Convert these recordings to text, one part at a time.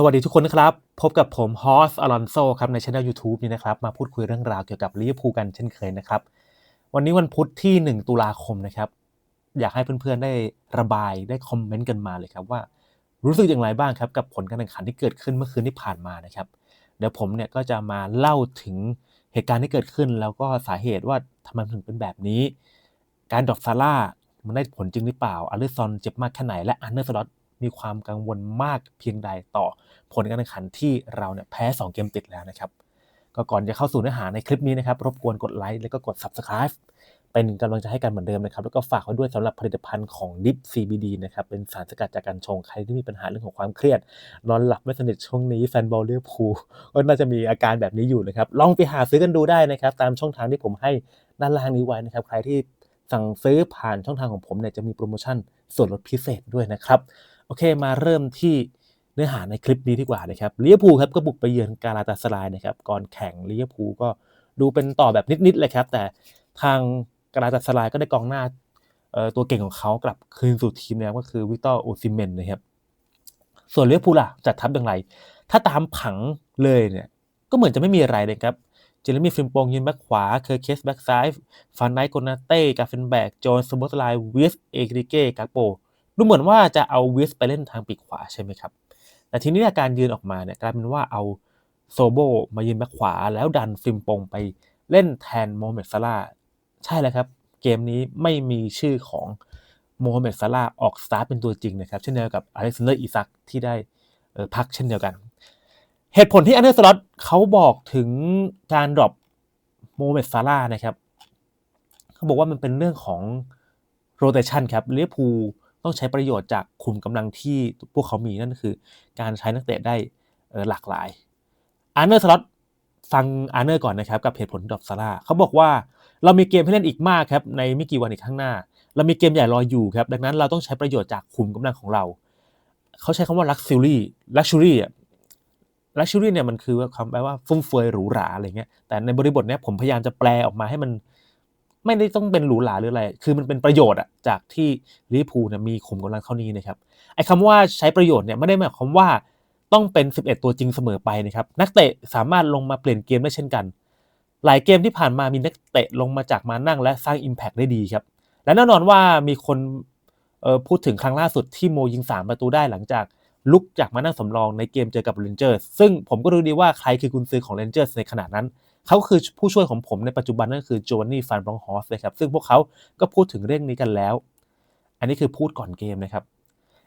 สวัสดีทุกคนนะครับ พบกับผมฮอสอลอนโซครับในช่อง YouTube นี้นะครับ มาพูดคุยเรื่องราวเกี่ยวกับลิเวอร์พูลกันเช่นเคยนะครับ วันนี้วันพุธที่ 1 ตุลาคมนะครับ อยากให้เพื่อนๆได้ระบายได้คอมเมนต์กันมาเลยครับว่า รู้สึกอย่างไรบ้างครับ กับผลการแข่งขันที่เกิดขึ้นเมื่อคืนที่ผ่านมานะครับ เดี๋ยวผมเนี่ยก็จะมาเล่าถึงเหตุการณ์ที่เกิดขึ้น แล้วก็สาเหตุว่าทำไมถึงเป็นแบบนี้ การดรอปซาร่ามันได้ผลจริงหรือเปล่าอาริซอนเจ็บมากแค่ไหนและอันเดอร์สล็อต มีความกังวลมากเพียงใดต่อผลการแข่งขันที่เราเนี่ยแพ้ 2 เกมติดแล้วนะครับ ก็ก่อนจะเข้าสู่เนื้อหาในคลิปนี้นะครับ รบกวนกดไลค์แล้วก็กด Subscribe เป็นกำลังใจให้กันเหมือนเดิมนะครับ แล้วก็ฝากไว้ด้วยสำหรับผลิตภัณฑ์ของ Dip CBD นะครับ เป็นสารสกัดจากการชง ใครที่มีปัญหาเรื่องของความเครียด นอนหลับไม่สนิทช่วงนี้แฟนบอลเลียพูก็น่าจะมีอาการแบบนี้อยู่นะครับ ลองไปหาซื้อกันดูได้นะครับ ตามช่องทางที่ผมให้ด้านล่างนี้ไว้นะครับ ใครที่สั่งซื้อผ่านช่องทางของผมเนี่ยจะมีโปรโมชั่นส่วนลดพิเศษด้วยนะครับ โอเคมาเริ่มที่เนื้อหาในคลิปนี้ดีกว่านะครับเวอร์พูครับก็บุกไปเยือนกาลาตาสลายนะครับก่อนแข่งเวอร์พูก็ดูเป็นต่อแบบนิดๆเลยครับ แต่ทางกาลาตาสลายก็ได้กองหน้าตัวเก่งของเขากลับคืนสู่ทีมแล้วก็คือวิกตอร์โอซิเมนนะครับส่วนเวอร์พูล่ะจัดทัพอย่างไร ถ้าตามผังเลยเนี่ยก็เหมือนจะไม่มีอะไรเลยครับเจเรมี่ฟิมโปงยืนแบ็คขวา เคอร์เคสแบ็คซ้ายฟานไนโกนาเต้กาเฟนแบกโจนสโบสไลวิสเอกริเก้กาโป ดูเหมือนว่าจะเอาวิสไปเล่นทางปีกขวาใช่ไหมครับ แต่ทีนี้การยืนออกมาเนี่ยกลายเป็นว่าเอาโซโบมายืนแบ็คขวา แล้วดันฟิมปงไปเล่นแทนโมเมดซาร่าใช่แล้วครับ เกมนี้ไม่มีชื่อของโมฮัมเหม็ดซาร่าออกสตาร์ทเป็นตัวจริงนะครับ เช่นเดียวกับอเล็กซานเดอร์อีซักที่ได้พักเช่นเดียวกัน เหตุผลที่อันเดอร์สล็อตเขาบอกถึงการดรอปโมฮัมเหม็ดซาร่านะครับ เขาบอกว่ามันเป็นเรื่องของโรเตชันครับลิเวอร์พูล ต้องใช้ประโยชน์จากขุมกำลังที่พวกเขามีนั่นคือ การใช้นักเตะได้หลากหลายอาร์เนอร์สล็อตฟังอาร์เนอร์ก่อนนะครับกับเหตุผลดอกซาร่าเขาบอกว่าเรามีเกมให้เล่นอีกมากครับในไม่กี่วันอีกข้างหน้า เรามีเกมใหญ่รออยู่ครับดังนั้นเราต้องใช้ประโยชน์จากขุมกำลังของเรา เขาใช้คำว่า luxury luxury อะ luxury เนี่ยมันคือคำแปลว่าฟุ่มเฟือยหรูหราอะไรเงี้ยแต่ในบริบทเนี้ยผมพยายามจะแปลออกมาให้มัน ไม่ได้ต้องเป็นหรูหราหรืออะไร คือมันเป็นประโยชน์อะจากที่ลิเวอร์พูลเนี่ยมีขุมกำลังเท่านี้นะครับ ไอ้คำว่าใช้ประโยชน์เนี่ยไม่ได้หมายความว่าต้องเป็น 11 ตัวจริงเสมอไปนะครับ นักเตะสามารถลงมาเปลี่ยนเกมได้เช่นกัน หลายเกมที่ผ่านมามีนักเตะลงมาจากมานั่งและสร้าง Impact ได้ดีครับ และแน่นอนว่ามีคนพูดถึงครั้งล่าสุดที่โมยิง 3 ประตูได้หลังจากลุกจากมานั่งสำรองในเกมเจอกับเรนเจอร์ซึ่งผมก็รู้ดีว่าใครคือกุนซือของเรนเจอร์ในขณะนั้น เขาคือผู้ช่วยของผมในปัจจุบันนั่นคือโจวานนี่ฟันบรองฮอสเลยครับซึ่งพวกเขาก็พูดถึงเรื่องนี้กันแล้ว อันนี้คือพูดก่อนเกมนะครับ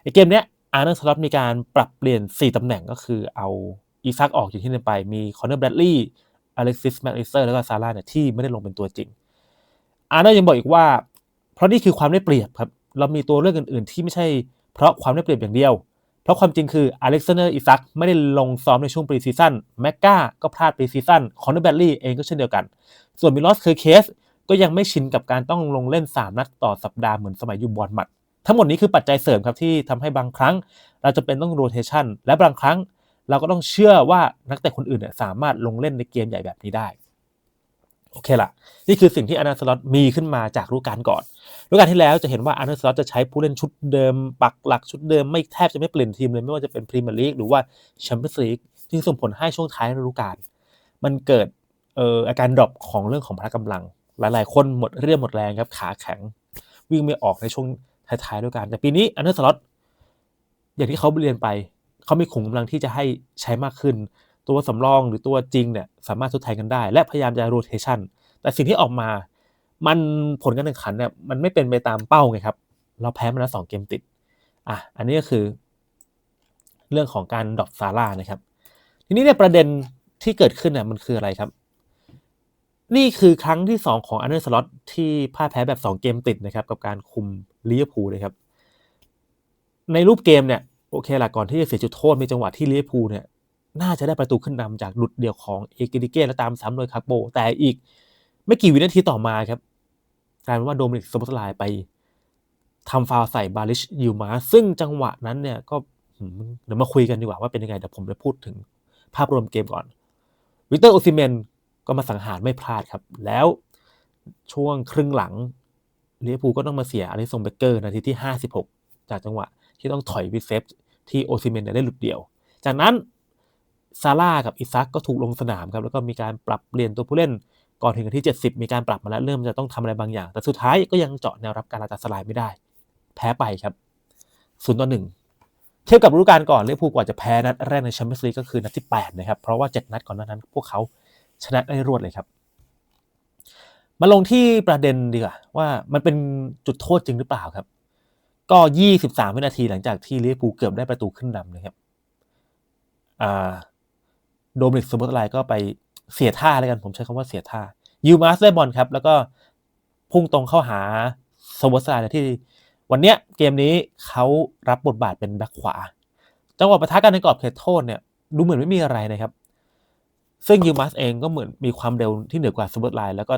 ในเกมเนี้ยอาร์เนอร์สล็อตมีการปรับเปลี่ยน 4ตำแหน่งก็คือเอาอีซักออกอยู่ที่นั่นไปมีคอนเนอร์แบดลี่อเล็กซิสแมคลิสเตอร์แล้วก็ซาร่าเนี่ยที่ไม่ได้ลงเป็นตัวจริง อาร์เนอร์ยังบอกอีกว่า เพราะนี่คือความได้เปรียบครับเรามีตัวเลือกอื่น ๆ ที่ไม่ใช่เพราะความได้เปรียบอย่างเดียว เพราะความจริงคืออเล็กซานเดอร์อิซักไม่ได้ลงซ้อมในช่วงปรีซีซั่นแมกกาก็พลาดปรีซีซั่นคอนเนอร์แบลลี่เองก็เช่นเดียวกัน ส่วนมิลอสเคอร์เคสก็ยังไม่ชินกับการต้องลงเล่น 3 นัดต่อสัปดาห์เหมือนสมัยอยู่บอลมัด ทั้งหมดนี้คือปัจจัยเสริมครับที่ทำให้บางครั้ง เราจะเป็นต้องโรเทชันและบางครั้งเราก็ต้องเชื่อว่านักเตะคนอื่นเนี่ยสามารถลงเล่นในเกมใหญ่แบบนี้ได้โอเคละนี่คือสิ่งที่อนาสล็อตมีขึ้นมาจากรูปการก่อน รูการที่แล้วจะเห็นว่าอานาสล็อตจะใช้ผู้เล่นชุดเดิม ปักหลักชุดเดิมไม่แทบจะไม่เปลี่ยนทีมเลย ไม่ว่าจะเป็นพรีเมียร์ลีกหรือว่าแชมเปี้ยนส์ลีกที่ส่งผลให้ช่วงท้ายฤดูกาลมันเกิดเอ่ออาการดรอปของเรื่องของพละกำลัง หลายๆ คนหมดเรี่ยวหมดแรงครับขาแข็ง วิ่งไม่ออกในช่วงท้ายๆฤดูกาลแต่ปีนี้อานาสล็อตอย่างที่เขาเรียนไปเขามีขุมกำลังที่จะให้ใช้มากขึ้น ตัวสำรองหรือตัวจริงเนี่ยสามารถทดแทนกันได้ และพยายามจะโรเทชันแต่สิ่งที่ออกมา มันผลการแข่งขันเนี่ยมันไม่เป็นไปตามเป้าไงครับ เราแพ้มาแล้วสองเกมติดอะอันนี้ก็คือ เรื่องของการดรอปซาร่านะครับ ทีนี้เนี่ยประเด็นที่เกิดขึ้นเนี่ยมันคืออะไรครับ นี่คือครั้งที่ 2 ของอันเดอร์สล็อตที่พ่ายแพ้แบบ 2 เกมติดนะครับ กับการคุมลิเวอร์พูลเลยครับ ในรูปเกมเนี่ยโอเคละก่อนที่จะเสียจุดโทษมีจังหวะที่ลิเวอร์พูลเนี่ยน่าจะได้ประตูขึ้นนำจากหลุดเดี่ยวของเอกิดิเก้และตามซ้ำโดยคาโปแต่อีก ไม่กี่วินาทีต่อมาครับ กลายเป็นว่าโดมินิกสโบสไลไปทำฟาวใส่บาลิชยูมา ซึ่งจังหวะนั้นเนี่ยก็เดี๋ยวมาคุยกันดีกว่าว่าเป็นยังไงเดี๋ยวผมจะพูดถึงภาพรวมเกมก่อน วิกเตอร์โอซิเมนก็มาสังหารไม่พลาดครับ แล้วช่วงครึ่งหลังเลียพูก็ต้องมาเสียอลิซงเบเกอร์นาทีที่ 56 จากจังหวะที่ต้องถอยวิเซฟที่โอซิเมนได้หลุดเดี่ยว จากนั้นซาร่ากับอิซักก็ถูกลงสนามครับแล้วก็มีการปรับเปลี่ยนตัวผู้เล่น ก่อนถึงนาที70 มีการปรับมาแล้วเริ่มจะต้องทำอะไรบางอย่าง แต่สุดท้ายก็ยังเจาะแนวรับการลาตาสลายไม่ได้ แพ้ไปครับศูนย์ต่อหนึ่งเทียบกับฤดูกาลก่อนลิเวอร์พูลกว่าจะแพ้นัดแรกในแชมเปี้ยนส์ลีกก็คือนัดที่8นะครับเพราะว่า 7 นัดก่อนหน้านั้น พวกเขาชนะได้รวดเลยครับ มาลงที่ประเด็นดีกว่าว่ามันเป็นจุดโทษจริงหรือเปล่าครับ ก็ 23 วินาทีหลังจากที่ลิเวอร์พูลเกือบได้ประตูขึ้นนำนะครับโดมินิกสมบตไลก็ไป เสียท่าเลยกันผมใช้คำว่าเสียท่ายูมาสได้บอลครับ แล้วก็พุ่งตรงเข้าหาสมบตไลที่ วันเนี้ยเกมนี้เขารับบทบาทเป็นแบ็คขวา จังหวะปะทะกันในกรอบเขตโทษเนี่ยดูเหมือนไม่มีอะไรนะครับ ซึ่งยูมัสเองก็เหมือนมีความเร็วที่เหนือกว่าซูเปอร์ไลน์แล้วก็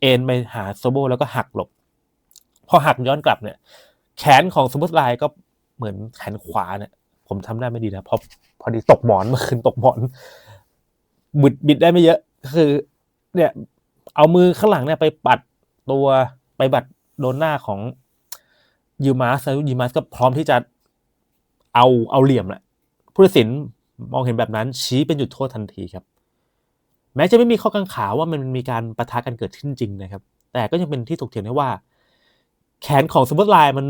เอ็นไปหาโซโบแล้วก็หักหลบ พอหักย้อนกลับเนี่ย แขนของซูเปอร์ไลน์ก็เหมือนแขนขวาเนี่ยผมทำได้ไม่ดีนะเพราะพอดีตกหมอนเมื่อคืนตกหมอน บิดบิดได้ไม่เยอะคือ เนี่ย เอามือข้างหลังเนี่ยไปปัดตัวไปบัดโดนหน้าของยูมาสยูมาสก็พร้อมที่จะเอาเอาเหลี่ยมแหละผู้ตัดสินมองเห็นแบบนั้น ชี้เป็นจุดโทษทันทีครับ แม้จะไม่มีข้อกังขาว่ามันมีการประทะกันเกิดขึ้นจริงนะครับ แต่ก็ยังเป็นที่ถกเถียงได้ว่า แขนของสมบูรไลน์มัน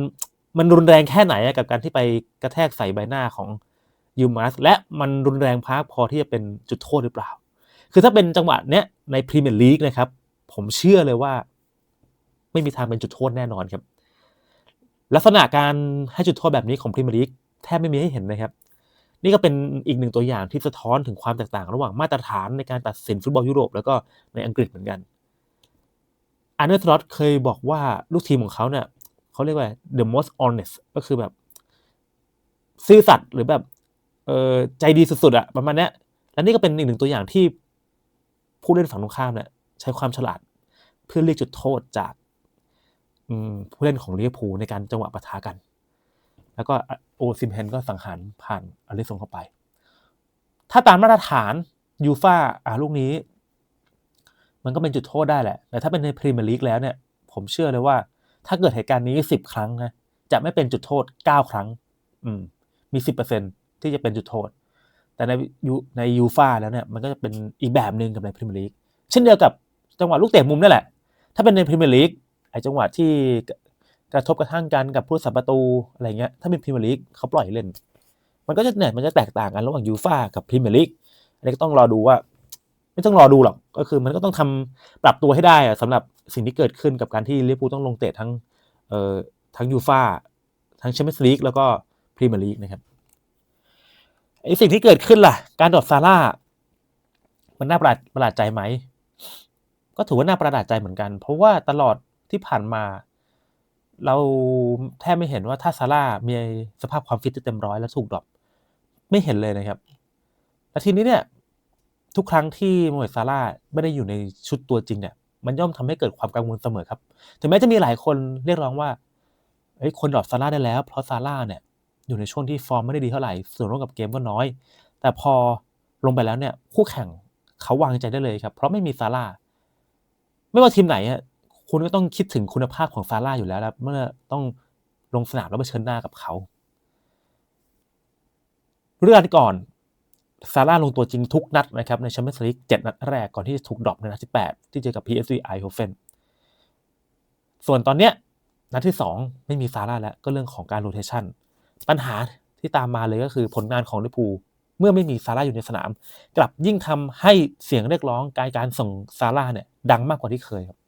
มันรุนแรงแค่ไหนกับการที่ไปกระแทกใส่ใบหน้าของ ยูมาสและมันรุนแรงพากพอที่จะเป็นจุดโทษหรือเปล่า คือถ้าเป็นจังหวะเนี้ยในพรีเมียร์ลีกนะครับ ผมเชื่อเลยว่า ไม่มีทางเป็นจุดโทษแน่นอนครับ ลักษณะการให้จุดโทษแบบนี้ของพรีเมียร์ลีกแทบไม่มีให้เห็นนะครับ นี่ก็เป็นอีกหนึ่งตัวอย่างที่สะท้อนถึงความแตกต่างระหว่างมาตรฐานในการตัดสินฟุตบอลยุโรปแล้วก็ในอังกฤษเหมือนกันอันเดอร์สลอตเคยบอกว่าลูกทีมของเขาเนี่ยเขาเรียกว่า the most honest ก็คือแบบ ซื่อสัตย์หรือแบบ เออใจดีสุดๆอะประมาณนี้และนี่ก็เป็นอีกหนึ่งตัวอย่างที่ผู้เล่นฝั่งตรงข้ามเนี่ยใช้ความฉลาดเพื่อเรียกจุดโทษจากผู้เล่นของลิเวอร์พูลในการจังหวะปะทะกัน แล้วก็โอซิมเฮนก็สังหารผ่านอลิซงเข้าไป ถ้าตามมาตรฐานยูฟาอ่าลูกนี้ มันก็เป็นจุดโทษได้แหละ แต่ถ้าเป็นในพรีเมียร์ลีกแล้วเนี่ย ผมเชื่อเลยว่า ถ้าเกิดเหตุการณ์นี้สิบครั้งนะ จะไม่เป็นจุดโทษเก้าครั้ง อืม มีสิบเปอร์เซ็นต์ ที่จะเป็นจุดโทษ แต่ในยูในยูฟาแล้วเนี่ยมันก็จะเป็นอีกแบบหนึ่งกับในพรีเมียร์ลีกเช่นเดียวกับจังหวะลูกเตะมุมนั่นแหละ ถ้าเป็นในพรีเมียร์ลีกไอ้จังหวะที่กระทบกระทั่งกันกับผู้สับประตูอะไรเงี้ยถ้าเป็นพรีเมียร์ลีกเขาปล่อยเล่น มันก็จะเนี่ยมันจะแตกต่างกันระหว่างยูฟากับพรีเมียร์ลีกอันนี้ก็ต้องรอดูว่า ไม่ต้องรอดูหรอกก็คือมันก็ต้องทำปรับตัวให้ได้อะสำหรับสิ่งที่เกิดขึ้นกับการที่ลิเวอร์พูลต้องลงเตะทั้งเอ่อทั้งยูฟาทั้งแชมเปี้ยนส์ลีกแล้วก็พรีเมียร์ลีกนะครับ ไอสิ่งที่เกิดขึ้นล่ะ การดรอดซาร่ามันน่าประหลาดประหลาดใจไหม ก็ถือว่าน่าประหลาดใจเหมือนกัน เพราะว่าตลอดที่ผ่านมา เราแทบไม่เห็นว่าถ้าซาร่ามีสภาพความฟิตที่เต็มร้อยแล้วถูกดรอปไม่เห็นเลยนะครับแต่ทีนี้เนี่ย ทุกครั้งที่โมเมซาร่าไม่ได้อยู่ในชุดตัวจริงเนี่ย มันย่อมทำให้เกิดความกังวลเสมอครับ ถึงแม้จะมีหลายคนเรียกร้องว่าเฮ้ยคนดรอปซาร่าได้แล้ว เพราะซาร่าเนี่ย อยู่ในช่วงที่ฟอร์มไม่ได้ดีเท่าไหร่ ส่วนร่วมกับเกมก็น้อย แต่พอลงไปแล้วเนี่ยคู่แข่งเขาวางใจได้เลยครับ เพราะไม่มีซาร่าไม่ว่าทีมไหนคุณก็ต้องคิดถึงคุณภาพของซาร่าอยู่แล้วเมื่อต้องลงสนามแล้วเผชิญหน้ากับเขาเรื่องก่อนซาร่าลงตัวจริงทุกนัดนะครับในแชมเปี้ยนส์ลีกเจ็ดนัดแรกก่อนที่จะถูกดรอปในนัดที่ 8 ที่เจอกับ PSV ไอโฮเฟนส่วนตอนเนี้ยนัดที่ 2 ไม่มีซาร่าแล้วก็เรื่องของการโรเทชัน ปัญหาที่ตามมาเลยก็คือผลงานของลิปูเมื่อไม่มีซาร่าอยู่ในสนาม กลับยิ่งทำให้เสียงเรียกร้องการการส่งซาร่าเนี่ยดังมากกว่าที่เคยครับ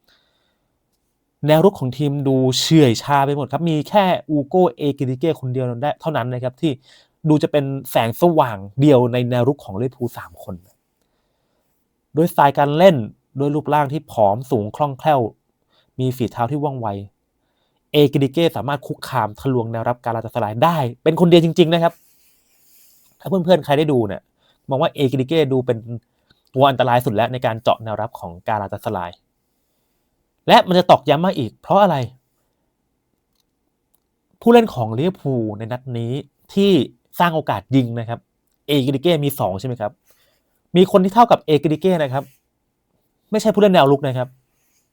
แนวรุกของทีมดูเฉื่อยชาไปหมดครับ มีแค่อูโกเอกิดิเก้คนเดียวได้เท่านั้นนะครับที่ดูจะเป็นแสงสว่างเดียวในแนวรุกของเลพูสามคน โดยสไตล์การเล่นโดยรูปร่างที่ผอมสูงคล่องแคล่ว มีฝีเท้าที่ว่องไว เอกิดิเก้สามารถคุกคามทะลวงแนวรับการลาตสลายได้ เป็นคนเดียวจริง ๆ นะครับ ถ้าเพื่อนๆใครได้ดูเนี่ยมองว่าเอกิดิเก้ดูเป็นตัวอันตรายสุดแล้วในการเจาะแนวรับของการลาตสลาย และมันจะตอกย้ำมาอีก เพราะอะไร ผู้เล่นของเวอร์พูในนัดนี้ที่สร้างโอกาสยิงนะครับ เอกิดิเก้มีสองใช่ไหมครับ มีคนที่เท่ากับเอกิดิเก้นะครับ ไม่ใช่ผู้เล่นแนวลุกนะครับ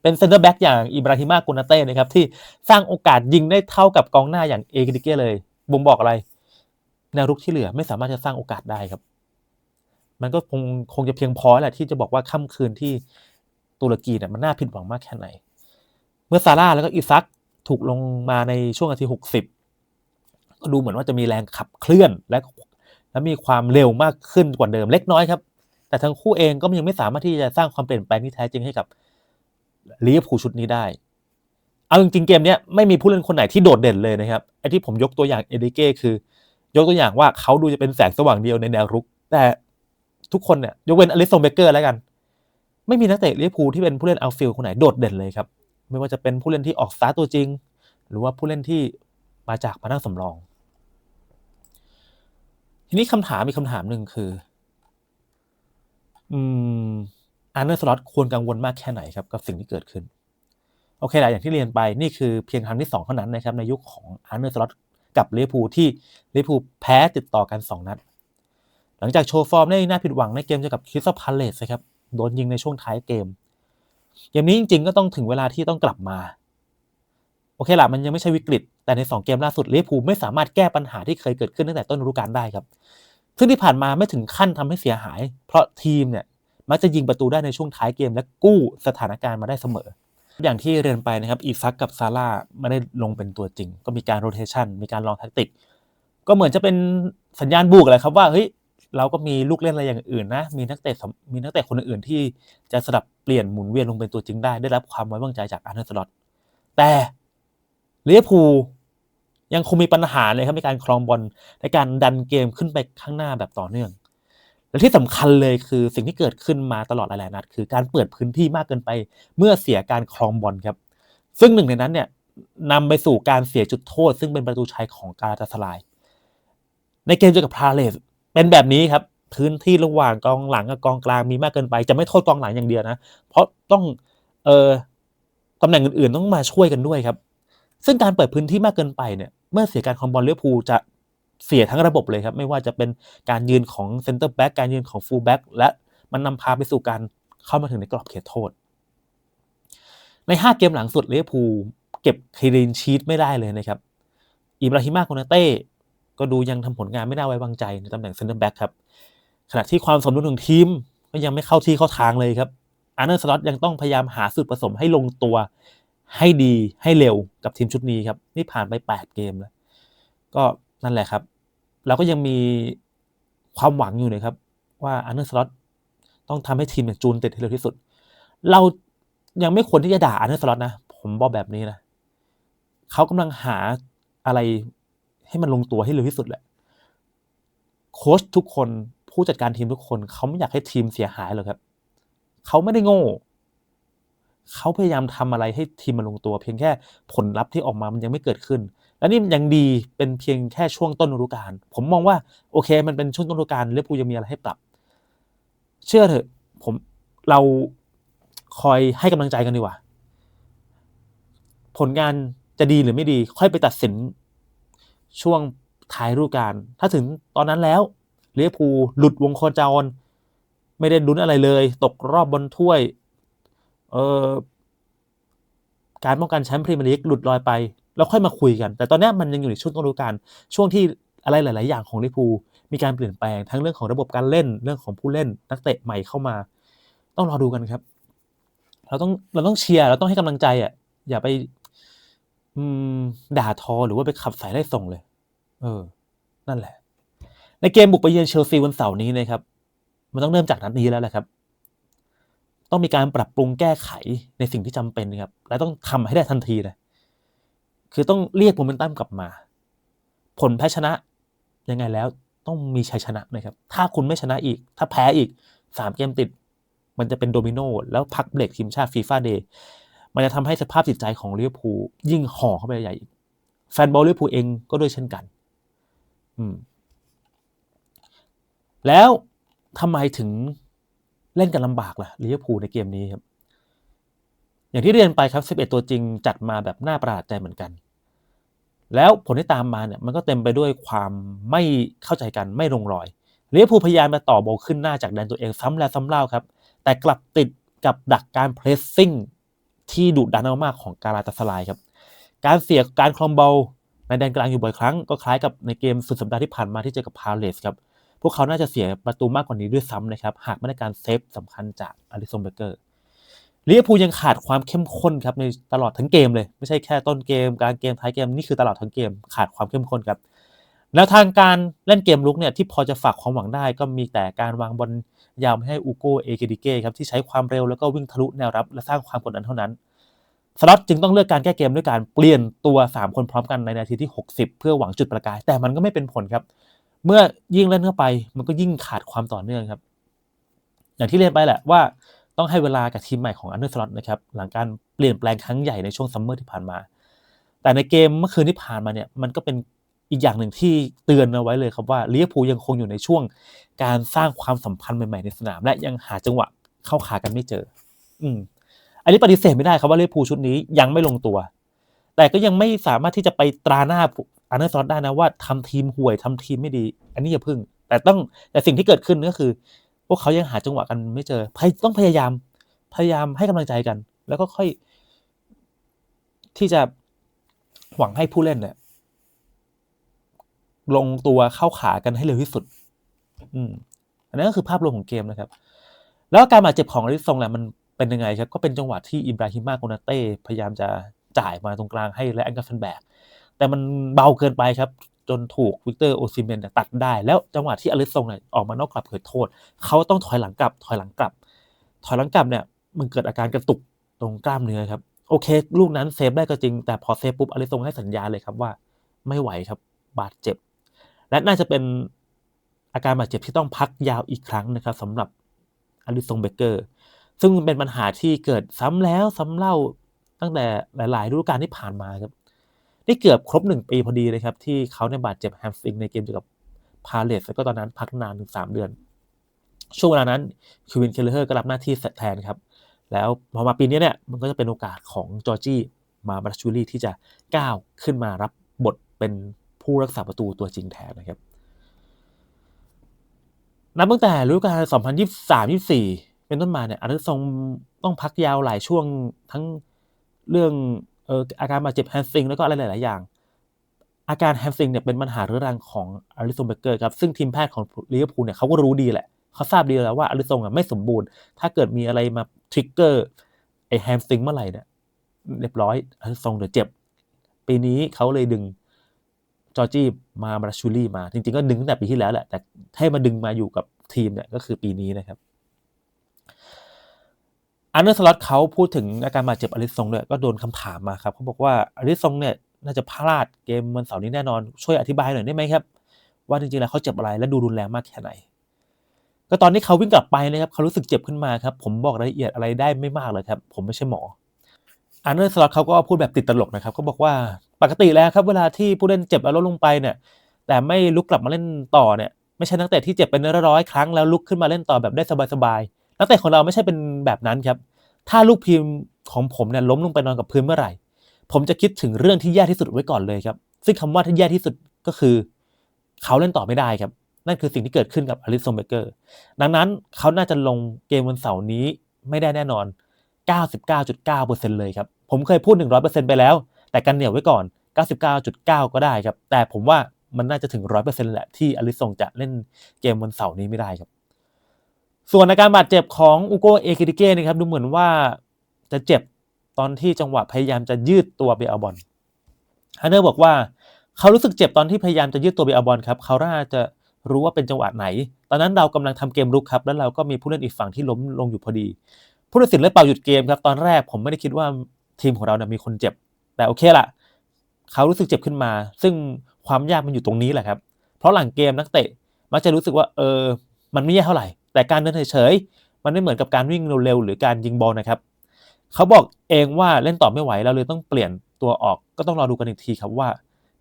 เป็นเซนเตอร์แบ็กอย่างอิบราฮิมากุนาเต้นะครับที่สร้างโอกาสยิงได้เท่ากับกองหน้าอย่างเอกิดิเก้เลยบ่งบอกอะไรแนวรุกที่เหลือไม่สามารถจะสร้างโอกาสได้ครับ มันก็คงคงจะเพียงพอแหละที่จะบอกว่าค่ำคืนที่ตุรกีเนี่ยมันน่าผิดหวังมากแค่ไหน เมื่อซาร่าแล้วก็อิซักถูกลงมาในช่วงนาทีหกสิบก็ดูเหมือนว่าจะมีแรงขับเคลื่อนและและมีความเร็วมากขึ้นกว่าเดิมเล็กน้อยครับ แต่ทั้งคู่เองก็ยังไม่สามารถที่จะสร้างความเปลี่ยนแปลงที่แท้จริงให้กับ ลิเวอร์พูลชุดนี้ได้ เอาจริงๆเกมเนี้ยไม่มีผู้เล่นคนไหนที่โดดเด่นเลยนะครับไอ้ที่ผมยกตัวอย่างเอเดเก้คือ ยกตัวอย่างว่าเขาดูจะเป็นแสงสว่างเดียวในแนวรุก แต่ทุกคนเนี่ยยกเว้นอลิสโซเบเกอร์แล้วกัน ไม่มีนักเตะลิเวอร์พูลที่เป็นผู้เล่นเอาฟิลคนไหนโดดเด่นเลยครับไม่ว่าจะเป็นผู้เล่นที่ออกสตาร์ตตัวจริง หรือว่าผู้เล่นที่มาจากมานั่งสำรอง ทีนี้คำถามมีคำถามหนึ่งคือ อืม อาร์เนอร์สล็อตควรกังวลมากแค่ไหนครับกับสิ่งที่เกิดขึ้น โอเคแหละอย่างที่เรียนไปนี่คือเพียงครั้งที่สองเท่านั้นนะครับในยุคของอาร์เนอร์สล็อตกับลิเวอร์พูลที่ลิเวอร์พูลแพ้ติดต่อกัน 2 นัด หลังจากโชว์ฟอร์มได้น่าผิดหวังในเกมเจอกับคริสตัลพาเลสครับโดนยิงในช่วงท้ายเกม เกมนี้จริงๆ ก็ต้องถึงเวลาที่ต้องกลับมา โอเคละมันยังไม่ใช่วิกฤต แต่ใน 2 เกมล่าสุดลิเวอร์พูลไม่สามารถแก้ปัญหาที่เคยเกิดขึ้นตั้งแต่ต้นฤดูกาลได้ครับ ซึ่งที่ผ่านมาไม่ถึงขั้นทำให้เสียหาย เพราะทีมเนี่ย มักจะยิงประตูได้ในช่วงท้ายเกม และกู้สถานการณ์มาได้เสมอ อย่างที่เรียนไปนะครับอีซักกับซาร่าไม่ได้ลงเป็นตัวจริง ก็มีการโรเทชันมีการลองแท็กติก ก็เหมือนจะเป็นสัญญาณบวกเลยครับว่าเฮ้ยเราก็มีลูกเล่นอะไรอย่างอื่นนะ มีนักเตะมีนักเตะคนอื่นที่จะสลับเปลี่ยนหมุนเวียนลงเป็นตัวจริงได้ ได้รับความไว้วางใจจากอาร์เนอร์สลอตแต่เวอร์พูยังคงมีปัญหาเลยครับในการครองบอลในการดันเกมขึ้นไปข้างหน้าแบบต่อเนื่อง และที่สำคัญเลยคือสิ่งที่เกิดขึ้นมาตลอดหลายๆนัด คือการเปิดพื้นที่มากเกินไป เมื่อเสียการครองบอลครับ ซึ่งหนึ่งในนั้นเนี่ยนำไปสู่การเสียจุดโทษ ซึ่งเป็นประตูชัยของการาตาสลาย ในเกมเจอกับพาเลสเป็นแบบนี้ครับพื้นที่ระหว่างกองหลังกับกองกลางมีมากเกินไป จะไม่โทษกองหลังอย่างเดียวนะ เพราะต้องเออตำแหน่งอื่นๆต้องมาช่วยกันด้วยครับ ซึ่งการเปิดพื้นที่มากเกินไปเนี่ย เมื่อเสียการคอมบอลเลี้ยวภูจะ เสียทั้งระบบเลยครับ ไม่ว่าจะเป็นการยืนของเซนเตอร์แบ็กการยืนของฟูลแบ็กและมันนำพาไปสู่การเข้ามาถึงในกรอบเขตโทษ ใน 5 เกมหลังสุดเลียวภูเก็บคลีนชีตไม่ได้เลยนะครับ อิบราฮิมาโคนาเต้ก็ดูยังทำผลงานไม่น่าไว้วางใจในตำแหน่งเซนเตอร์แบ็กครับ ขณะที่ความสมดุลของทีมก็ยังไม่เข้าที่เข้าทางเลยครับอาร์เนอร์สล็อตยังต้องพยายามหาสูตรผสมให้ลงตัวให้ดีให้เร็วกับทีมชุดนี้ครับ นี่ผ่านไป 8 เกมแล้ว ก็นั่นแหละครับ เราก็ยังมีความหวังอยู่นะครับ ว่าอาร์เนอร์สล็อตต้องทำให้ทีมจูนติดให้เร็วที่สุด เรายังไม่ควรที่จะด่าอาร์เนอร์สล็อตนะ ผมบอกแบบนี้นะเขากำลังหาอะไรให้มันลงตัวให้เร็วที่สุดแหละโค้ชทุกคนผู้จัดการทีมทุกคนเขาไม่อยากให้ทีมเสียหายหรอกครับเขาไม่ได้โง่ เขาพยายามทำอะไรให้ทีมมันลงตัว เพียงแค่ผลลัพธ์ที่ออกมามันยังไม่เกิดขึ้น และนี่ยังดีเป็นเพียงแค่ช่วงต้นฤดูกาลผมมองว่าโอเค มันเป็นช่วงต้นฤดูกาลเลี้ยวภูยังมีอะไรให้ปรับ เชื่อเถอะ ผมเราคอยให้กำลังใจกันดีกว่า ผลงานจะดีหรือไม่ดี ค่อยไปตัดสินช่วงท้ายฤดูกาลถ้าถึงตอนนั้นแล้วเลี้ยวภูหลุดวงโคจร ไม่ได้ลุ้นอะไรเลย ตกรอบบนถ้วย เออการป้องกันแชมป์พรีเมียร์ลีกหลุดลอยไป แล้วค่อยมาคุยกัน แต่ตอนนี้มันยังอยู่ในช่วงต้นฤดูกาลช่วงที่อะไรหลาย ๆ อย่างของลิพูมีการเปลี่ยนแปลงทั้งเรื่องของระบบการเล่นเรื่องของผู้เล่นนักเตะใหม่เข้ามา ต้องรอดูกันครับ เราต้องเราต้องเชียร์เราต้องให้กำลังใจอะ อย่าไป อืม ด่าทอหรือว่าไปขับสายไล่ส่งเลย เออ นั่นแหละ ในเกมบุกไปเยือนเชลซีวันเสาร์นี้นะครับ มันต้องเริ่มจากนัดนี้แล้วแหละครับ ต้องมีการปรับปรุงแก้ไขในสิ่งที่จำเป็นครับ และต้องทำให้ได้ทันทีนะคือต้องเรียกโมเมนตัมกลับมา ผลแพ้ชนะยังไงแล้วต้องมีชัยชนะนะครับ ถ้าคุณไม่ชนะอีก ถ้าแพ้อีกสามเกมติด มันจะเป็นโดมิโนแล้วพักเบรกทีมชาติฟีฟ่าเดย์มันจะทำให้สภาพจิตใจของลิเวอร์พูลยิ่งห่อเข้าไปใหญ่อีก แฟนบอลลิเวอร์พูลเองก็ด้วยเช่นกัน อืม แล้วทำไมถึง เล่นกันลำบากล่ะลิเวอร์พูลในเกมนี้ครับ อย่างที่เรียนไปครับ 11 ตัวจริงจัดมาแบบน่าประหลาดใจเหมือนกัน แล้วผลที่ตามมาเนี่ยมันก็เต็มไปด้วยความไม่เข้าใจกันไม่ลงรอยลิเวอร์พูลพยายามมาต่อบขึ้นหน้าจากแดนตัวเองซ้ำแล้วซ้ำเล่าครับ แต่กลับติดกับดักการเพรสซิ่งที่ดุดันมากๆของการาตาสลายครับ การเสียการคลอมบลในแดนกลางอยู่บ่อยครั้ง ก็คล้ายกับในเกมสุดสัปดาห์ที่ผ่านมาที่เจอกับพาเลสครับ พวกเขาน่าจะเสียประตูมากกว่านี้ด้วยซ้ำนะครับ หากไม่ได้การเซฟสำคัญจากอลิซงเบเกอร์ลิเวอร์พูลยังขาดความเข้มข้นครับในตลอดทั้งเกมเลย ไม่ใช่แค่ต้นเกม กลางเกมท้ายเกมนี่คือตลอดทั้งเกม ขาดความเข้มข้นครับแนวทางการเล่นเกมลุกเนี่ยที่พอจะฝากความหวังได้ ก็มีแต่การวางบอลยาวให้อูโกเอเกดิเก้ครับที่ใช้ความเร็วแล้วก็วิ่งทะลุแนวรับ และสร้างความกดดันเท่านั้นสล็อตจึงต้องเลือกการแก้เกมด้วยการเปลี่ยนตัว 3 คนพร้อมกันในนาทีที่ 60 เพื่อหวังจุดประกาย แต่มันก็ไม่เป็นผลครับ เมื่อยิ่งเล่นเข้าไป มันก็ยิ่งขาดความต่อเนื่องครับ อย่างที่เรียนไปแหละว่าต้องให้เวลากับทีมใหม่ของอันเดอร์สล็อตนะครับหลังการเปลี่ยนแปลงครั้งใหญ่ในช่วงซัมเมอร์ที่ผ่านมา แต่ในเกมเมื่อคืนที่ผ่านมาเนี่ยมันก็เป็นอีกอย่างหนึ่งที่เตือนเอาไว้เลยครับว่าลิเวอร์พูลยังคงอยู่ในช่วง การสร้างความสัมพันธ์ใหม่ๆในสนาม และยังหาจังหวะเข้าขากันไม่เจอ อืมอันนี้ปฏิเสธไม่ได้ครับว่าลิเวอร์พูลชุดนี้ยังไม่ลงตัว แต่ก็ยังไม่สามารถที่จะไปตราหน้า อันเดอร์ซอตได้นะว่าทำทีมห่วยทำทีมไม่ดี อันนี้อย่าพึ่ง แต่ต้องแต่สิ่งที่เกิดขึ้นก็คือ พวกเขายังหาจังหวะกันไม่เจอต้องพยายามพยายามให้กำลังใจกัน แล้วก็ค่อย ที่จะหวังให้ผู้เล่นเนี่ยลงตัวเข้าขากันให้เร็วที่สุด อืม อันนั้นก็คือภาพรวมของเกมนะครับ แล้วการบาดเจ็บของอริซงแหละมันเป็นยังไงครับ ก็เป็นจังหวะที่อิบราฮิมาโกนาเต้พยายามจะจ่ายมาตรงกลางให้และแองกัฟเฟนแบก แต่มันเบาเกินไปครับ จนถูกวิกเตอร์โอซิเมนตัดได้ แล้วจังหวะที่อลิซงเนี่ยออกมานอกกลับเกิดโทษ เขาต้องถอยหลังกลับ ถอยหลังกลับ ถอยหลังกลับเนี่ยมันเกิดอาการกระตุกตรงกล้ามเนื้อครับ โอเค ลูกนั้นเซฟได้ก็จริง แต่พอเซฟปุ๊บอลิซงให้สัญญาเลยครับว่า ไม่ไหวครับบาดเจ็บ และน่าจะเป็นอาการบาดเจ็บที่ต้องพักยาวอีกครั้งนะครับสำหรับอลิซงเบเกอร์ซึ่งเป็นปัญหาที่เกิดซ้ำแล้วซ้ำเล่าตั้งแต่หลาย ๆ ฤดูกาลที่ผ่านมาครับ นี่เกือบครบหนึ่งปีพอดีเลยครับ ที่เขาในบาดเจ็บแฮมสตริงในเกมเจอกับพาเลสแล้วก็ตอนนั้นพักนานถึงสามเดือน ช่วงเวลานั้นคิวินเคลเลอร์ก็รับหน้าที่แทนครับ แล้วพอมาปีนี้เนี่ยมันก็จะเป็นโอกาสของจอร์จี้มาบรัชูรี่ที่จะก้าวขึ้นมารับบทเป็นผู้รักษาประตูตัวจริงแทนนะครับ นับตั้งแต่ฤดูกาล 2023-24 เป็นต้นมาเนี่ยอาร์เซนต้องพักยาวหลายช่วงทั้งเรื่อง เอออาการบาดเจ็บแฮมสตริงแล้วก็อะไรหลาย ๆ อย่าง อาการแฮมสตริงเนี่ยเป็นปัญหาเรื้อรังของอาริซงเบเกอร์ครับซึ่งทีมแพทย์ของลิเวอร์พูลเนี่ยเขาก็รู้ดีแหละเขาทราบดีแล้วว่าอาริซงไม่สมบูรณ์ ถ้าเกิดมีอะไรมาทริกเกอร์ไอแฮมสตริงเมื่อไหร่เนี่ยเรียบร้อยอาริซงเดี๋ยวเจ็บ ปีนี้เขาเลยดึงจอร์จี้มาบราชูลี่มา จริง ๆ ก็ดึงตั้งแต่ปีที่แล้วแหละแต่ให้มาดึงมาอยู่กับทีมเนี่ยก็คือปีนี้นะครับ อันเดอร์สล็อตเขาพูดถึงอาการบาดเจ็บอลิซงเนี่ยก็โดนคำถามมาครับเขาบอกว่าอลิซงเนี่ยน่าจะพลาดเกมวันเสาร์นี้แน่นอนช่วยอธิบายหน่อยได้ไหมครับ ว่าจริงๆแล้วเขาเจ็บอะไรและดูรุนแรงมากแค่ไหน ก็ตอนนี้เขาวิ่งกลับไปนะครับเขารู้สึกเจ็บขึ้นมาครับผมบอกรายละเอียดอะไรได้ไม่มากเลยครับ ผมไม่ใช่หมออันเดอร์สล็อตเขาก็พูดแบบติดตลกนะครับเขาบอกว่าปกติแล้วครับเวลาที่ผู้เล่นเจ็บแล้วลดลงไปเนี่ยแต่ไม่ลุกกลับมาเล่นต่อเนี่ยไม่ใช่นักเตะที่เจ็บเป็นร้อยครั้งแล้วลุกขึ้นมาเล่นต่อแบบได้สบายๆ นักเตะของเราไม่ใช่เป็นแบบนั้นครับ ถ้าลูกพิมพ์ของผมเนี่ยล้มลงไปนอนกับพื้นเมื่อไหร่ ผมจะคิดถึงเรื่องที่แย่ที่สุดไว้ก่อนเลยครับ ซึ่งคำว่าที่แย่ที่สุดก็คือ เขาเล่นต่อไม่ได้ครับ นั่นคือสิ่งที่เกิดขึ้นกับอลิซงเบเกอร์ ดังนั้นเขาน่าจะลงเกมวันเสาร์นี้ไม่ได้แน่นอน 99.9%เลยครับ ผมเคยพูด 100%ไปแล้ว แต่กันเหนียวไว้ก่อน 99.9 ก็ได้ครับ แต่ผมว่ามันน่าจะถึง 100%แหละที่อลิสซงจะเล่นเกมวันเสาร์นี้ไม่ได้ครับ ส่วนอาการบาดเจ็บของอูโกเอคิดิเก้นะครับดูเหมือนว่าจะเจ็บตอนที่จังหวะพยายามจะยืดตัวเบลบอลฮันเนอร์บอกว่าเขารู้สึกเจ็บตอนที่พยายามจะยืดตัวเบลบอลครับเขาน่าจะรู้ว่าเป็นจังหวะไหน ตอนนั้นเรากำลังทำเกมรุกครับ แล้วเราก็มีผู้เล่นอีกฝั่งที่ล้มลงอยู่พอดี ผู้ตัดสินเลยเป่าหยุดเกมครับ ตอนแรกผมไม่ได้คิดว่าทีมของเราเนี่ยมีคนเจ็บ แต่โอเคละเขารู้สึกเจ็บขึ้นมา ซึ่งความยากมันอยู่ตรงนี้แหละครับ เพราะหลังเกมนักเตะมักจะรู้สึกว่าเออ มันไม่แย่เท่าไหร่ แต่การเดินเฉยๆมันไม่เหมือนกับการวิ่งเร็วๆหรือการยิงบอลนะครับเขาบอกเองว่าเล่นต่อไม่ไหวเราเลยต้องเปลี่ยนตัวออกก็ต้องรอดูกันอีกทีครับว่า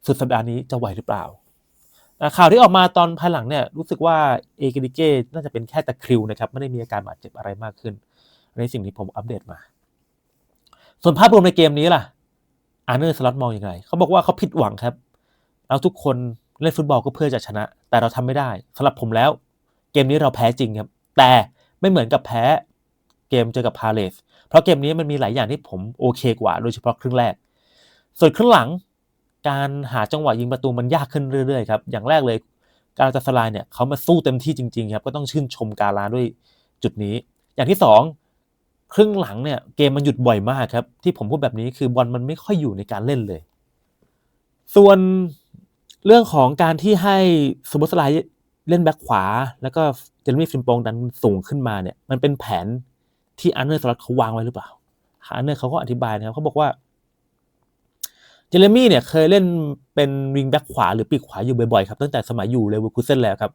สุดสัปดาห์นี้จะไหวหรือเปล่าข่าวที่ออกมาตอนภายหลังเนี่ยรู้สึกว่าเอเกดิเก้น่าจะเป็นแค่ตะคริวนะครับไม่ได้มีอาการบาดเจ็บอะไรมากขึ้น ในสิ่งที่ผมอัปเดตมา ส่วนภาพรวมในเกมนี้ล่ะอาร์เนอร์สล็อตมองอย่างไรเขาบอกว่าเขาผิดหวังครับ เราทุกคนเล่นฟุตบอลก็เพื่อจะชนะ แต่เราทำไม่ได้สำหรับผมแล้ว เกมนี้เราแพ้จริงครับ แต่ไม่เหมือนกับแพ้เกมเจอกับพาเลสเพราะเกมนี้มันมีหลายอย่างที่ผมโอเคกว่า โดยเฉพาะครึ่งแรก ส่วนครึ่งหลังการหาจังหวะยิงประตูมันยากขึ้นเรื่อยๆครับ อย่างแรกเลยการจัสลายเนี่ยเขามาสู้เต็มที่จริงๆครับก็ต้องชื่นชมกาลาด้วยจุดนี้ อย่างที่สองครึ่งหลังเนี่ยเกมมันหยุดบ่อยมากครับ ที่ผมพูดแบบนี้คือบอลมันไม่ค่อยอยู่ในการเล่นเลย ส่วนเรื่องของการที่ให้สมมติสลด์ เล่นแบ็คขวา แล้วก็เจนมี่ฟิมปองดันสูงขึ้นมาเนี่ยมันเป็นแผนที่อันเนอร์สลัดเขาวางไว้หรือเปล่าอันเนอร์เขาก็อธิบายนะครับเขาบอกว่าเจเรมี่เนี่ยเคยเล่นเป็นวิงแบ็คขวาหรือปีกขวาอยู่บ่อยๆครับตั้งแต่สมัยอยู่เลเวอร์คูเซนแล้วครับ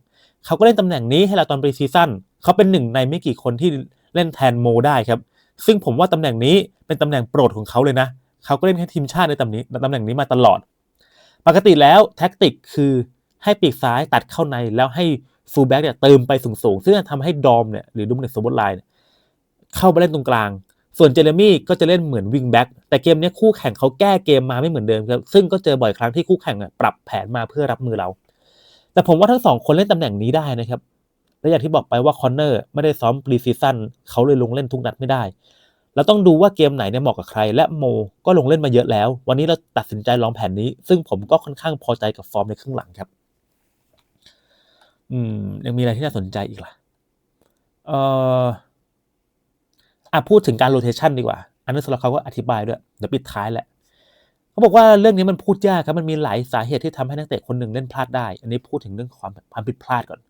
เขาก็เล่นตำแหน่งนี้ให้เราตอนปรีซีซั่นเขาเป็นหนึ่งในไม่กี่คนที่เล่นแทนโมได้ครับ ซึ่งผมว่าตำแหน่งนี้เป็นตำแหน่งโปรดของเขาเลยนะเขาก็เล่นให้ทีมชาติในตำแหน่งตำแหน่งนี้มาตลอด ปกติแล้วแท็กติกคือ ให้ปีกซ้ายตัดเข้าในแล้วให้ฟูลแบ็กเนี่ยเติมไปสูงๆซึ่งจะทำให้ดอมเนี่ยหรือดูมันสมบูรณ์ไลน์เข้าไปเล่นตรงกลาง ส่วนเจเรมี่ก็จะเล่นเหมือนวิงแบ็กแต่เกมนี้คู่แข่งเขาแก้เกมมาไม่เหมือนเดิมครับซึ่งก็เจอบ่อยครั้งที่คู่แข่งปรับแผนมาเพื่อรับมือเรา แต่ผมว่าทั้งสองคนเล่นตำแหน่งนี้ได้นะครับและอย่างที่บอกไปว่าคอนเนอร์ไม่ได้ซ้อมปรีซีซั่นเขาเลยลงเล่นทุกนัดไม่ได้เราต้องดูว่าเกมไหนเนี่ยเหมาะกับใคร และโมก็ลงเล่นมาเยอะแล้ว วันนี้เราตัดสินใจลองแผนนี้ ซึ่งผมก็ค่อนข้างพอใจกับฟอร์มในครึ่งหลังครับ อืม ยังมีอะไรที่น่าสนใจอีกล่ะ เอ่ออะพูดถึงการโรเทชันดีกว่า อันนี้สำหรับเขาก็อธิบายด้วย เดี๋ยวปิดท้ายแหละเขาบอกว่าเรื่องนี้มันพูดยากครับ มันมีหลายสาเหตุที่ทำให้นักเตะคนหนึ่งเล่นพลาดได้ อันนี้พูดถึงเรื่องความความผิดพลาดก่อน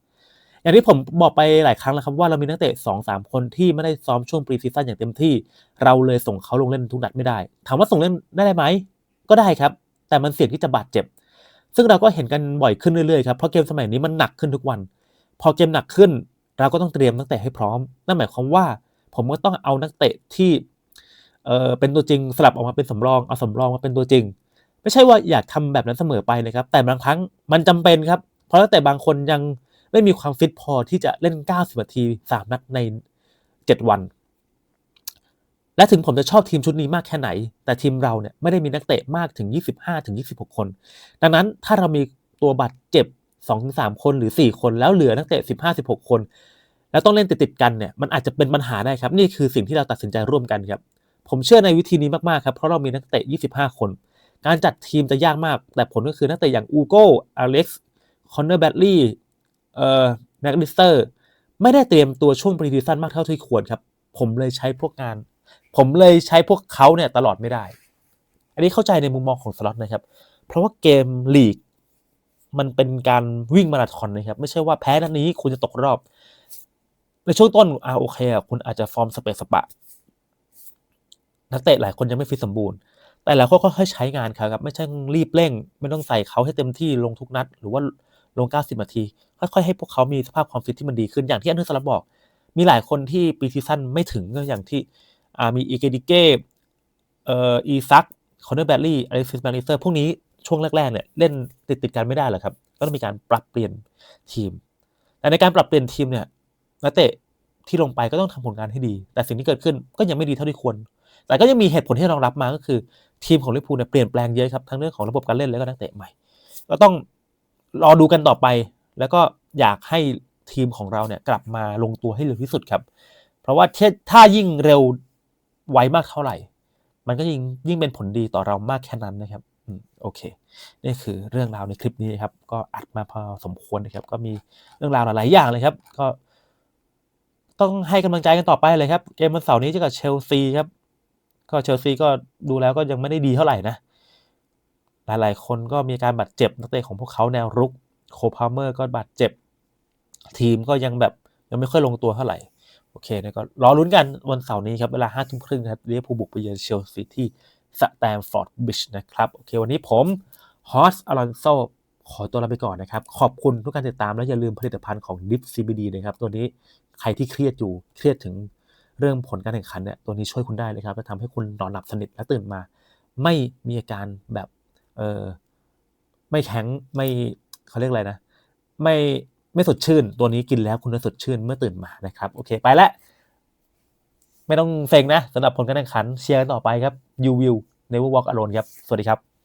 อย่างที่ผมบอกไปหลายครั้งแล้วครับว่าเรามีนักเตะสองสามคนที่ไม่ได้ซ้อมช่วงปรีซีซั่นอย่างเต็มที่ เราเลยส่งเขาลงเล่นทุกนัดไม่ได้ ถามว่าส่งเล่นได้ไหม ก็ได้ครับ แต่มันเสี่ยงที่จะบาดเจ็บ ซึ่งเราก็เห็นกันบ่อยขึ้นเรื่อยๆครับเพราะเกมสมัยนี้มันหนักขึ้นทุกวัน พอเกมหนักขึ้น เราก็ต้องเตรียมนักเตะให้พร้อม นั่นหมายความว่า ผมก็ต้องเอานักเตะที่เออเป็นตัวจริงสลับออกมาเป็นสำรองเอาสำรองมาเป็นตัวจริง ไม่ใช่ว่าอยากทำแบบนั้นเสมอไปนะครับ แต่บางครั้งมันจำเป็นครับ เพราะนักเตะบางคนยังไม่มีความฟิตพอที่จะเล่น 90นาที3นัดใน 7 วัน และถึงผมจะชอบทีมชุดนี้มากแค่ไหน แต่ทีมเราเนี่ยไม่ได้มีนักเตะมากถึง 25ถึง26 คน ดังนั้นถ้าเรามีตัวบาดเจ็บ2-3 คนหรือ 4 คนแล้วเหลือนักเตะ 15-16 คน แล้วต้องเล่นติดๆกันเนี่ยมันอาจจะเป็นปัญหาได้ครับ นี่คือสิ่งที่เราตัดสินใจร่วมกันครับ ผมเชื่อในวิธีนี้มากๆครับเพราะเรามีนักเตะ 25 คน การจัดทีมจะยากมาก แต่ผลก็คือนักเตะอย่างอูโก้อเล็กซ์คอนเนอร์แบดลี่เอ่อแม็กดิสเตอร์ไม่ได้เตรียมตัวช่วงปรีซีซั่นมากเท่าที่ควรครับผมเลยใช้พวกงาน ผมเลยใช้พวกเขาเนี่ยตลอดไม่ได้ อันนี้เข้าใจในมุมมองของสล็อตนะครับ เพราะว่าเกมลีกมันเป็นการวิ่งมาราธอนนะครับ ไม่ใช่ว่าแพ้นัดนี้คุณจะตกรอบ ในช่วงต้นอ่าโอเคอะคุณอาจจะฟอร์มสเปซสปะ นักเตะหลายคนยังไม่ฟิตสมบูรณ์ แต่หลายคนก็ค่อยใช้งานครับ ไม่ใช่รีบเร่ง ไม่ต้องใส่เขาให้เต็มที่ลงทุกนัด หรือว่าลง 90 นาที ค่อยๆ ให้พวกเขามีสภาพความฟิตที่มันดีขึ้นอย่างที่อันเดอร์สลับบอก มีหลายคนที่ปีซีซั่นไม่ถึงก็อย่างที่ มีอีเกดิเก้เอ่ออีซักคอนเนอร์แบดลี่อเล็กซิสแมนิเซอร์พวกนี้ช่วงแรกๆเนี่ยเล่นติดติดกันไม่ได้หรอกครับ ก็ต้องมีการปรับเปลี่ยนทีม แต่ในการปรับเปลี่ยนทีมเนี่ยนักเตะที่ลงไปก็ต้องทำผลงานให้ดี แต่สิ่งที่เกิดขึ้นก็ยังไม่ดีเท่าที่ควร แต่ก็ยังมีเหตุผลที่รองรับมาก็คือทีมของลิเวอร์พูลเนี่ยเปลี่ยนแปลงเยอะครับทั้งเรื่องของระบบการเล่นแล้วก็นักเตะใหม่ ก็ต้องรอดูกันต่อไป แล้วก็อยากให้ทีมของเราเนี่ยกลับมาลงตัวให้เร็วที่สุดครับ เพราะว่าถ้ายิ่งเร็ว ไวมากเท่าไหร่ มันก็ยิ่งยิ่งเป็นผลดีต่อเรามากแค่นั้นนะครับโอเค นี่คือเรื่องราวในคลิปนี้ครับ ก็อัดมาพอสมควรนะครับ ก็มีเรื่องราวหลายอย่างเลยครับ ก็ ต้องให้กำลังใจกันต่อไปเลยครับ เกมวันเสาร์นี้เจะกับเชลซีครับ ก็เชลซีก็ดูแล้วก็ยังไม่ได้ดีเท่าไหร่นะ หลายๆ คนก็มีการบาดเจ็บนักเตะของพวกเขาแนวรุก โคพาเมอร์ก็บาดเจ็บ ทีมก็ยังแบบยังไม่ค่อยลงตัวเท่าไหร่ โอเคนะก็รอลุ้นกันวันเสาร์นี้ครับ เวลาห้าทุ่มครึ่งครับเรียพูบุกไปเยือนเชลซีที่สแตมฟอร์ดบิชนะครับ โอเค วันนี้ผมฮอสอลอนโซขอตัวลาไปก่อนนะครับ ขอบคุณทุกการติดตามและอย่าลืมผลิตภัณฑ์ของ Dip CBD นะครับ ตัวนี้ใครที่เครียดอยู่เครียดถึงเรื่องผลการแข่งขันเนี่ยตัวนี้ช่วยคุณได้เลยครับจะทำให้คุณนอนหลับสนิทและตื่นมา ไม่มีอาการแบบเออไม่แข็งไม่เขาเรียกอะไรนะ ไม่ ไม่สดชื่น ตัวนี้กินแล้วคุณจะสดชื่นเมื่อตื่นมานะครับโอเคไปแล้วไม่ต้องเฟงนะสำหรับผลการแข่งขันเชียร์กันต่อไปครับ You will never walk alone ครับ สวัสดีครับ